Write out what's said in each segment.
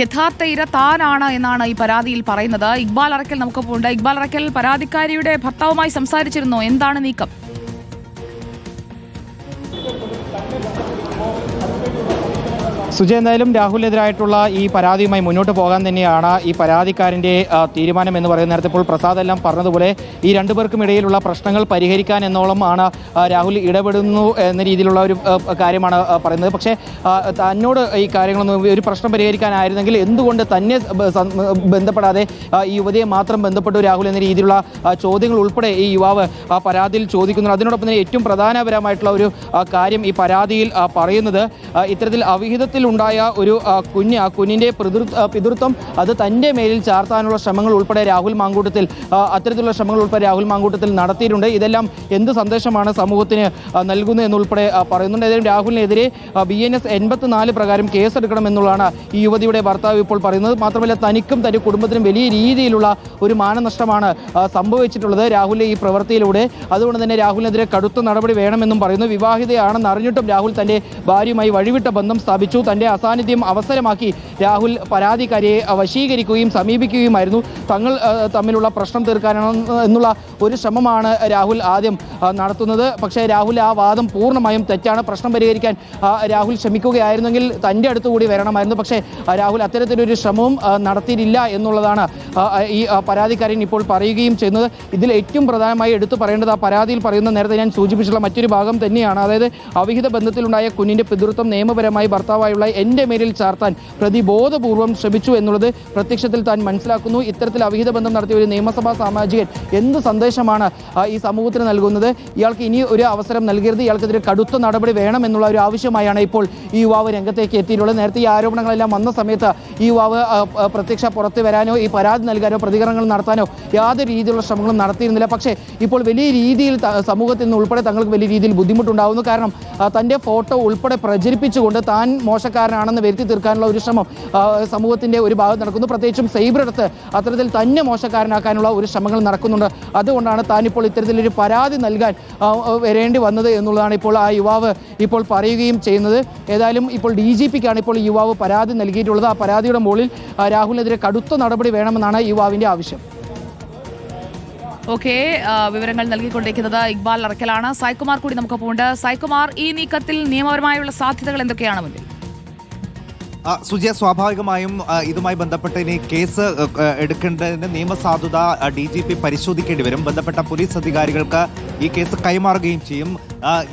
യഥാർത്ഥ ഇര താനാണ് എന്നാണ് ഈ പരാതിയിൽ പറയുന്നത്. ഇക്ബാൽ അറക്കൽ നമുക്ക് ഉണ്ട് ഇക്ബാൽ അറക്കൽ പരാതിക്കാരിയുടെ ഭർത്താവുമായി സംസാരിച്ചിരുന്നോ. എന്താണ് നീക്കം? സുജയ് എന്തായാലും രാഹുലിനെതിരായിട്ടുള്ള ഈ പരാതിയുമായി മുന്നോട്ട് പോകാൻ തന്നെയാണ് ഈ പരാതിക്കാരന്റെ തീരുമാനം എന്ന് പറയുന്ന നേരത്തെ ഇപ്പോൾ പ്രസാദ് എല്ലാം പറഞ്ഞതുപോലെ ഈ രണ്ടുപേർക്കും ഇടയിലുള്ള പ്രശ്നങ്ങൾ പരിഹരിക്കാൻ എന്നോളം ആണ് രാഹുൽ ഇടപെടുന്നു എന്ന രീതിയിലുള്ള ഒരു കാര്യമാണ് പറയുന്നത്. പക്ഷേ തന്നോട് ഈ കാര്യങ്ങളൊന്നും ഒരു പ്രശ്നം പരിഹരിക്കാനായിരുന്നെങ്കിൽ എന്തുകൊണ്ട് തന്നെ ബന്ധപ്പെടാതെ ഈ യുവതിയെ മാത്രം ബന്ധപ്പെട്ടു രാഹുൽ എന്ന രീതിയിലുള്ള ചോദ്യങ്ങൾ ഉൾപ്പെടെ ഈ യുവാവ് ആ പരാതിയിൽ ചോദിക്കുന്നു അതിനോടൊപ്പം തന്നെ ഏറ്റവും പ്രധാനപരമായിട്ടുള്ള ഒരു കാര്യം ഈ പരാതിയിൽ പറയുന്നത് ഇത്തരത്തിൽ അവിഹിതത്തിൽ ഉണ്ടായ ഒരു കുഞ്ഞ് ആ കുഞ്ഞിന്റെ പിതൃ പിതൃത്വം അത് തന്റെ മേലിൽ ചാർത്താനുള്ള ശ്രമങ്ങൾ ഉൾപ്പെടെ രാഹുൽ മാങ്കൂട്ടത്തിൽ അത്തരത്തിലുള്ള ശ്രമങ്ങൾ ഉൾപ്പെടെ രാഹുൽ മാങ്കൂട്ടത്തിൽ നടത്തിയിട്ടുണ്ട്. ഇതെല്ലാം എന്ത് സന്ദേശമാണ് സമൂഹത്തിന് നൽകുന്നത് എന്നുൾപ്പെടെ പറയുന്നുണ്ട്. ഏതായാലും രാഹുലിനെതിരെ ബി എൻ എസ് എൺപത്തിനാല് പ്രകാരം കേസെടുക്കണമെന്നുള്ളതാണ് ഈ യുവതിയുടെ ഭർത്താവ് ഇപ്പോൾ പറയുന്നത്. മാത്രമല്ല തനിക്കും തന്റെ കുടുംബത്തിനും വലിയ രീതിയിലുള്ള ഒരു മാനനഷ്ടമാണ് സംഭവിച്ചിട്ടുള്ളത് രാഹുലിന്റെ ഈ പ്രവൃത്തിയിലൂടെ. അതുകൊണ്ട് തന്നെ രാഹുലിനെതിരെ കടുത്ത നടപടി വേണമെന്നും പറയുന്നു. വിവാഹിതയാണെന്ന് അറിഞ്ഞിട്ടും രാഹുൽ തന്റെ ഭാര്യയുമായി വഴിവിട്ട ബന്ധം സ്ഥാപിച്ചു. തന്റെ അസാന്നിധ്യം അവസരമാക്കി രാഹുൽ പരാതിക്കാരിയെ വശീകരിക്കുകയും സമീപിക്കുകയുമായിരുന്നു. തങ്ങൾ തമ്മിലുള്ള പ്രശ്നം തീർക്കാനാണ് എന്നുള്ള ഒരു ശ്രമമാണ് രാഹുൽ ആദ്യം നടത്തുന്നത്. പക്ഷേ രാഹുൽ ആ വാദം പൂർണമായും തെറ്റാണ്. പ്രശ്നം പരിഹരിക്കാൻ രാഹുൽ ശ്രമിക്കുകയായിരുന്നെങ്കിൽ തന്റെ അടുത്തുകൂടി വരണമായിരുന്നു. പക്ഷേ രാഹുൽ അത്തരത്തിലൊരു ശ്രമവും നടത്തിയില്ല എന്നുള്ളതാണ് ഈ പരാതിക്കാരൻ ഇപ്പോൾ പറയുകയും ചെയ്യുന്നത്. ഇതിൽ ഏറ്റവും പ്രധാനമായി എടുത്തു പറയേണ്ടത് ആ പരാതിയിൽ പറയുന്ന നേരത്തെ ഞാൻ സൂചിപ്പിച്ചിട്ടുള്ള മറ്റൊരു ഭാഗം തന്നെയാണ്. അതായത് അവിഹിത ബന്ധത്തിലുണ്ടായ കുഞ്ഞിന്റെ പിതൃത്വം നിയമപരമായി ഭർത്താവായുള്ള എന്റെ മേലിൽ ചാർത്താൻ പ്രതി ബോധപൂർവം ശ്രമിച്ചു എന്നുള്ളത് പ്രത്യക്ഷത്തിൽ താൻ മനസ്സിലാക്കുന്നു. ഇത്തരത്തിൽ അവിഹിത ബന്ധം നടത്തിയ ഒരു നിയമസഭാ സാമാജികൻ എന്ത് സന്ദേശമാണ് ഈ സമൂഹത്തിന് നൽകുന്നത്? ഇയാൾക്ക് ഇനി ഒരു അവസരം നൽകരുത്. ഇയാൾക്കെതിരെ കടുത്ത നടപടി വേണം എന്നുള്ള ഒരു ആവശ്യമായാണ് ഇപ്പോൾ ഈ യുവാവ് രംഗത്തേക്ക് എത്തിയിട്ടുള്ളത്. നേരത്തെ ഈ ആരോപണങ്ങളെല്ലാം വന്ന സമയത്ത് ഈ യുവാവ് പ്രത്യക്ഷ പുറത്ത് വരാനോ ഈ പരാതി നൽകാനോ പ്രതികരണങ്ങൾ നടത്താനോ യാതൊരു രീതിയിലുള്ള ശ്രമങ്ങളും നടത്തിയിരുന്നില്ല. പക്ഷേ ഇപ്പോൾ വലിയ രീതിയിൽ സമൂഹത്തിൽ നിന്ന് ഉൾപ്പെടെ തങ്ങൾക്ക് വലിയ രീതിയിൽ ബുദ്ധിമുട്ടുണ്ടാകുന്നു കാരണം തന്റെ ഫോട്ടോ ഉൾപ്പെടെ പ്രചരിപ്പിച്ചുകൊണ്ട് താൻ മോശക്കാരനാണെന്ന് വരുത്തി തീർക്കാനുള്ള ഒരു ശ്രമം സമൂഹത്തിന്റെ ഒരു ഭാഗത്ത് നടക്കുന്നു. പ്രത്യേകിച്ചും സൈബറടുത്ത് അത്തരത്തിൽ തന്നെ മോശക്കാരനാക്കാനുള്ള ഒരു ശ്രമങ്ങൾ നടക്കുന്നുണ്ട്. അതുകൊണ്ടാണ് താൻ ഇപ്പോൾ ഇത്തരത്തിലൊരു പരാതി നൽകാൻ വരേണ്ടി വന്നത് എന്നുള്ളതാണ് ഇപ്പോൾ ആ യുവാവ് ഇപ്പോൾ പറയുകയും ചെയ്യുന്നത്. ഏതായാലും ഇപ്പോൾ ഡി ജി പിക്കാണ് ഇപ്പോൾ യുവാവ് പരാതി നൽകിയിട്ടുള്ളത്. ആ പരാതിയുടെ മുകളിൽ രാഹുലിനെതിരെ കടുത്ത നടപടി വേണമെന്നാണ് യുവാവിന്റെ ആവശ്യം. ഓക്കെ വിവരങ്ങൾ നൽകിക്കൊണ്ടിരിക്കുന്നത് ഇക്ബാൽ അറക്കലാണ്. സായ്കുമാർ കൂടി നമുക്കൊപ്പം ഉണ്ട് സായ്കുമാർ ഈ നീക്കത്തിൽ നിയമപരമായുള്ള സാധ്യതകൾ എന്തൊക്കെയാണ് മുന്നിൽ? സുജയ സ്വാഭാവികമായും ഇതുമായി ബന്ധപ്പെട്ട് ഇനി കേസ് എടുക്കേണ്ടതിന്റെ നിയമസാധുത ഡി ജി പി പരിശോധിക്കേണ്ടി വരും. ബന്ധപ്പെട്ട പോലീസ് അധികാരികൾക്ക് ഈ കേസ് കൈമാറുകയും ചെയ്യും.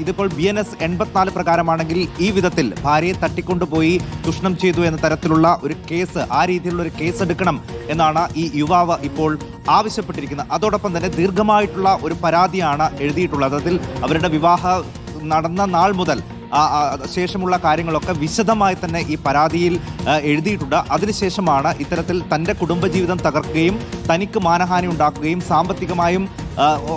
ഇതിപ്പോൾ ബി എൻ എസ് എൺപത്തിനാല് പ്രകാരമാണെങ്കിൽ ഈ വിധത്തിൽ ഭാര്യയെ തട്ടിക്കൊണ്ടുപോയി ചൂഷണം ചെയ്തു എന്ന തരത്തിലുള്ള ഒരു കേസ് ആ രീതിയിലുള്ള ഒരു കേസ് എടുക്കണം എന്നാണ് ഈ യുവാവ് ഇപ്പോൾ ആവശ്യപ്പെട്ടിരിക്കുന്നത്. അതോടൊപ്പം തന്നെ ദീർഘമായിട്ടുള്ള ഒരു പരാതിയാണ് എഴുതിയിട്ടുള്ളത്. അതിൽ അവരുടെ വിവാഹ നടന്ന നാൾ മുതൽ ശേഷമുള്ള കാര്യങ്ങളൊക്കെ വിശദമായി തന്നെ ഈ പരാതിയിൽ എഴുതിയിട്ടുണ്ട്. അതിനുശേഷമാണ് ഇത്തരത്തിൽ തന്റെ കുടുംബജീവിതം തകർക്കുകയും തനിക്ക് മാനഹാനി ഉണ്ടാക്കുകയും സാമ്പത്തികമായും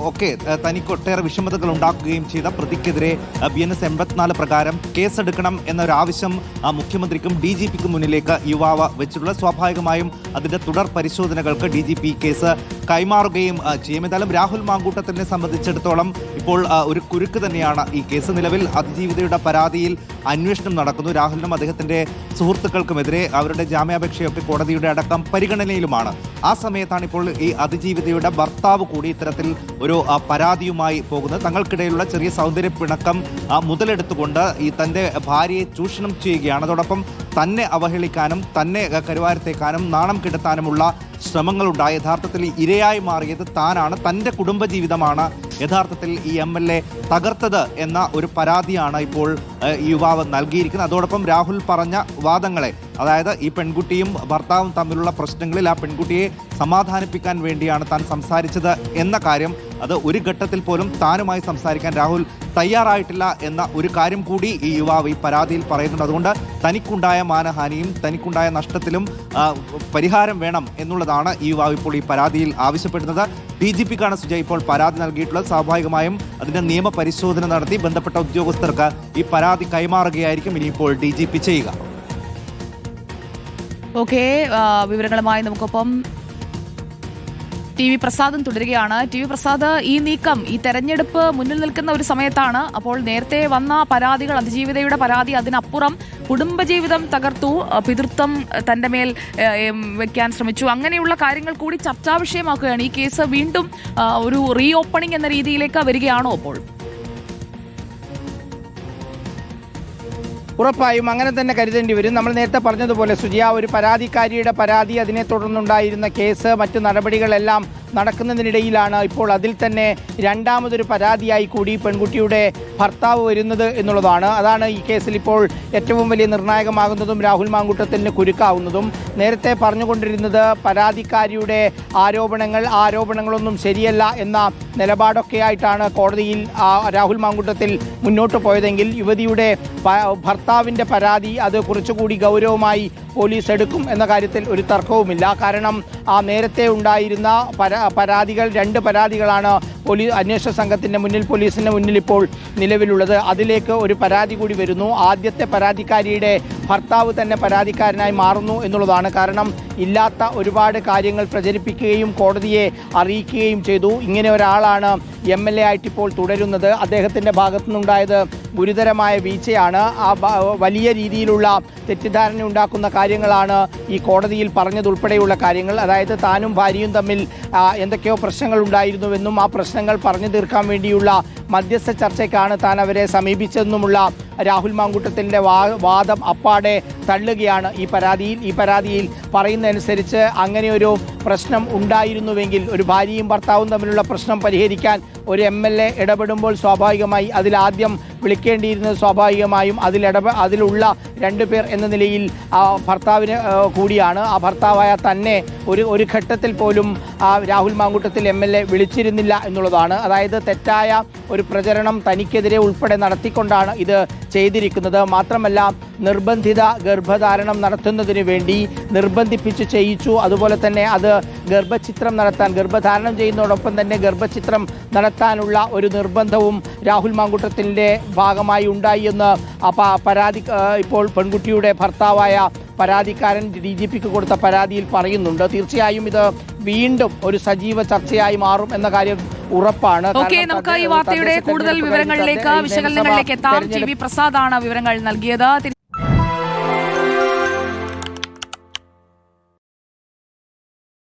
ഒക്കെ തനിക്ക് ഒട്ടേറെ വിഷമതകൾ ഉണ്ടാക്കുകയും ചെയ്ത പ്രതിക്കെതിരെ ബി എൻ എസ് എൺപത്തിനാല് പ്രകാരം കേസെടുക്കണം എന്നൊരാവശ്യം മുഖ്യമന്ത്രിക്കും ഡി ജി പിക്കും മുന്നിലേക്ക് യുവാവ് വെച്ചിട്ടുള്ളത് സ്വാഭാവികമായും അതിന്റെ തുടർ പരിശോധനകൾക്ക് ഡി ജി പി കേസ് കൈമാറുകയും ചെയ്യുമെന്നാലും രാഹുൽ മാങ്കൂട്ടത്തിനെ സംബന്ധിച്ചിടത്തോളം ഇപ്പോൾ ഒരു കുരുക്ക് തന്നെയാണ് ഈ കേസ്. നിലവിൽ അതിജീവിതയുടെ പരാതിയിൽ അന്വേഷണം നടക്കുന്നു. രാഹുലിനും അദ്ദേഹത്തിന്റെ സുഹൃത്തുക്കൾക്കുമെതിരെ അവരുടെ ജാമ്യാപേക്ഷയൊക്കെ കോടതിയുടെ അടക്കം പരിഗണനയിലുമാണ്. ആ സമയത്താണ് ഇപ്പോൾ ഈ അതിജീവിതയുടെ ഭർത്താവ് കൂടി ഇത്തരത്തിൽ ഒരു പരാതിയുമായി പോകുന്നത്. തങ്ങൾക്കിടയിലുള്ള ചെറിയ സൗന്ദര്യ പിണക്കം മുതലെടുത്തുകൊണ്ട് ഈ തന്റെ ഭാര്യയെ ചൂഷണം ചെയ്യുകയാണ്. അതോടൊപ്പം തന്നെ അവഹേളിക്കാനും തന്നെ കരുവാരത്തേക്കാനും നാണം കെടുത്താനുമുള്ള ശ്രമങ്ങളുണ്ടായി യഥാർത്ഥത്തിൽ ഇരയായി മാറിയത് താനാണ്. തന്റെ കുടുംബജീവിതമാണ് യഥാർത്ഥത്തിൽ ഈ എം എൽ എ തകർത്തത് എന്ന ഒരു പരാതിയാണ് ഇപ്പോൾ യുവാവ് നൽകിയിരിക്കുന്നത്. അതോടൊപ്പം രാഹുൽ പറഞ്ഞ വാദങ്ങളെ അതായത് ഈ പെൺകുട്ടിയും ഭർത്താവും തമ്മിലുള്ള പ്രശ്നങ്ങളിൽ ആ പെൺകുട്ടിയെ സമാധാനിപ്പിക്കാൻ വേണ്ടിയാണ് താൻ സംസാരിച്ചത് എന്ന കാര്യം അത് ഒരു ഘട്ടത്തിൽ പോലും താനുമായി സംസാരിക്കാൻ രാഹുൽ തയ്യാറായിട്ടില്ല എന്ന ഒരു കാര്യം കൂടി ഈ യുവാവ് ഈ പരാതിയിൽ പറയുന്നുണ്ട്. അതുകൊണ്ട് തനിക്കുണ്ടായ മാനഹാനിയും തനിക്കുണ്ടായ നഷ്ടത്തിലും പരിഹാരം വേണം എന്നുള്ളതാണ് ഈ യുവാവ് ഇപ്പോൾ ഈ പരാതിയിൽ ആവശ്യപ്പെടുന്നത്. ഡി ജി പിക്കാണ് സുജയ് ഇപ്പോൾ പരാതി നൽകിയിട്ടുള്ളത്. സ്വാഭാവികമായും അതിന്റെ നിയമപരിശോധന നടത്തി ബന്ധപ്പെട്ട ഉദ്യോഗസ്ഥർക്ക് ഈ പരാതി കൈമാറുകയായിരിക്കും. ഇനിയിപ്പോൾ ഡി ജി പി ചെയ്യുക. ഓക്കെ വിവരങ്ങളുമായി നമുക്കൊപ്പം ടി വി പ്രസാദും തുടരുകയാണ്. ടി വി പ്രസാദ് ഈ നീക്കം ഈ തെരഞ്ഞെടുപ്പ് മുന്നിൽ നിൽക്കുന്ന ഒരു സമയത്താണ് അപ്പോൾ നേരത്തെ വന്ന പരാതികൾ അതിജീവിതയുടെ പരാതി അതിനപ്പുറം കുടുംബജീവിതം തകർത്തു. പിതൃത്വം തന്റെ മേൽ വെക്കാൻ ശ്രമിച്ചു. അങ്ങനെയുള്ള കാര്യങ്ങൾ കൂടി ചർച്ചാ വിഷയമാക്കുകയാണ്. ഈ കേസ് വീണ്ടും ഒരു റീ ഓപ്പണിംഗ് എന്ന രീതിയിലേക്ക് വരികയാണോ അപ്പോൾ ഉറപ്പായും അങ്ങനെ തന്നെ കരുതേണ്ടി വരും. നമ്മൾ നേരത്തെ പറഞ്ഞതുപോലെ സുജിയ ഒരു പരാതിക്കാരിയുടെ പരാതി അതിനെ തുടർന്നുണ്ടായിരുന്ന കേസ് മറ്റു നടപടികളെല്ലാം നടക്കുന്നതിനിടയിലാണ് ഇപ്പോൾ അതിൽ തന്നെ രണ്ടാമതൊരു പരാതിയായി കൂടി പെൺകുട്ടിയുടെ ഭർത്താവ് വരുന്നത് എന്നുള്ളതാണ്. അതാണ് ഈ കേസിൽ ഇപ്പോൾ ഏറ്റവും വലിയ നിർണായകമാകുന്നതും രാഹുൽ മാങ്കുട്ടത്തിന് കുരുക്കാവുന്നതും. നേരത്തെ പറഞ്ഞുകൊണ്ടിരുന്നത് പരാതിക്കാരിയുടെ ആരോപണങ്ങൾ ആരോപണങ്ങളൊന്നും ശരിയല്ല എന്ന നിലപാടൊക്കെ ആയിട്ടാണ് കോടതിയിൽ രാഹുൽ മാങ്കുട്ടത്തിൽ മുന്നോട്ട് പോയതെങ്കിൽ യുവതിയുടെ ഭർത്താവിന്റെ പരാതി അത് കുറച്ചുകൂടി ഗൗരവമായി പോലീസ് എടുക്കും എന്ന കാര്യത്തിൽ ഒരു തർക്കവുമില്ല. കാരണം ആ നേരത്തെ ഉണ്ടായിരുന്ന പരാ പരാതികൾ രണ്ട് പരാതികളാണ് പോലീസ് അന്വേഷണ സംഘത്തിന്റെ മുന്നിൽ പോലീസിന്റെ മുന്നിൽ ഇപ്പോൾ നിലവിലുള്ളത്. അതിലേക്ക് ഒരു പരാതി കൂടി വരുന്നു. ആദ്യത്തെ പരാതിക്കാരിയുടെ ഭർത്താവ് തന്നെ പരാതിക്കാരനായി മാറുന്നു എന്നുള്ളതാണ്. കാരണം ഇല്ലാത്ത ഒരുപാട് കാര്യങ്ങൾ പ്രചരിപ്പിക്കുകയും കോടതിയെ അറിയിക്കുകയും ചെയ്തു. ഇങ്ങനെ ഒരാളാണ് എം എൽ എ ആയിട്ട് ഇപ്പോൾ തുടരുന്നത്. അദ്ദേഹത്തിന്റെ ഭാഗത്തു നിന്നുണ്ടായത് ഗുരുതരമായ വീഴ്ചയാണ്. ആ വലിയ രീതിയിലുള്ള തെറ്റിദ്ധാരണ ഉണ്ടാക്കുന്ന കാര്യങ്ങളാണ് ഈ കോടതിയിൽ പറഞ്ഞതുൾപ്പെടെയുള്ള കാര്യങ്ങൾ. അതായത് താനും ഭാര്യയും തമ്മിൽ എന്തൊക്കെയോ പ്രശ്നങ്ങൾ ഉണ്ടായിരുന്നുവെന്നും ആ പ്രശ്നങ്ങൾ പറഞ്ഞു തീർക്കാൻ വേണ്ടിയുള്ള മധ്യസ്ഥ ചർച്ചയ്ക്കാണ് താൻ അവരെ സമീപിച്ചതെന്നുമുള്ള രാഹുൽ മാങ്കൂട്ടത്തിന്റെ വാദം അപ്പാടെ തള്ളുകയാണ്. ഈ പരാതിയിൽ ഈ പരാതിയിൽ പറയുന്നതനുസരിച്ച് അങ്ങനെയൊരു പ്രശ്നം ഉണ്ടായിരുന്നുവെങ്കിൽ ഒരു ഭാര്യയും ഭർത്താവും തമ്മിലുള്ള പ്രശ്നം പരിഹരിക്കാൻ ഒരു എം എൽ എ ഇടപെടുമ്പോൾ സ്വാഭാവികമായി അതിലാദ്യം വിളിക്കേണ്ടിയിരുന്നത് സ്വാഭാവികമായും അതിലിട അതിലുള്ള രണ്ടു പേർ എന്ന നിലയിൽ ആ ഭർത്താവിന് കൂടിയാണ്. ആ ഭർത്താവായ തന്നെ ഒരു ഒരു ഘട്ടത്തിൽ പോലും ആ Rahul Mankoottathil M L A വിളിച്ചിരുന്നില്ല എന്നുള്ളതാണ്. അതായത് തെറ്റായ ഒരു പ്രചരണം തനിക്കെതിരെ ഉൾപ്പെടെ നടത്തിക്കൊണ്ടാണ് ഇത് ചെയ്തിരിക്കുന്നത്. മാത്രമല്ല നിർബന്ധിത ഗർഭധാരണം നടത്തുന്നതിന് വേണ്ടി നിർബന്ധിപ്പിച്ച് ചെയ്യിച്ചു. അതുപോലെ തന്നെ അത് ഗർഭചിത്രം നടത്താൻ ഗർഭധാരണം ചെയ്യുന്നതോടൊപ്പം തന്നെ ഗർഭചിത്രം നടത്താനുള്ള ഒരു നിർബന്ധവും രാഹുൽ മാങ്കൂട്ടത്തിന്റെ ഭാഗമായി ഉണ്ടായി എന്ന് പരാതി ഇപ്പോൾ പെൺകുട്ടിയുടെ ഭർത്താവായ പരാതിക്കാരൻ ഡി ജി പിക്ക് കൊടുത്ത പരാതിയിൽ പറയുന്നുണ്ട്. തീർച്ചയായും ഇത് വീണ്ടും ഒരു സജീവ ചർച്ചയായി മാറും എന്ന കാര്യം ഉറപ്പാണ്. ഓക്കെ നമുക്ക് ഈ വാർത്തയുടെ കൂടുതൽ വിവരങ്ങളിലേക്ക് വിശകലനങ്ങളിലേക്ക് എത്താം. ടി വി പ്രസാദാണ് വിവരങ്ങൾ നൽകിയത്.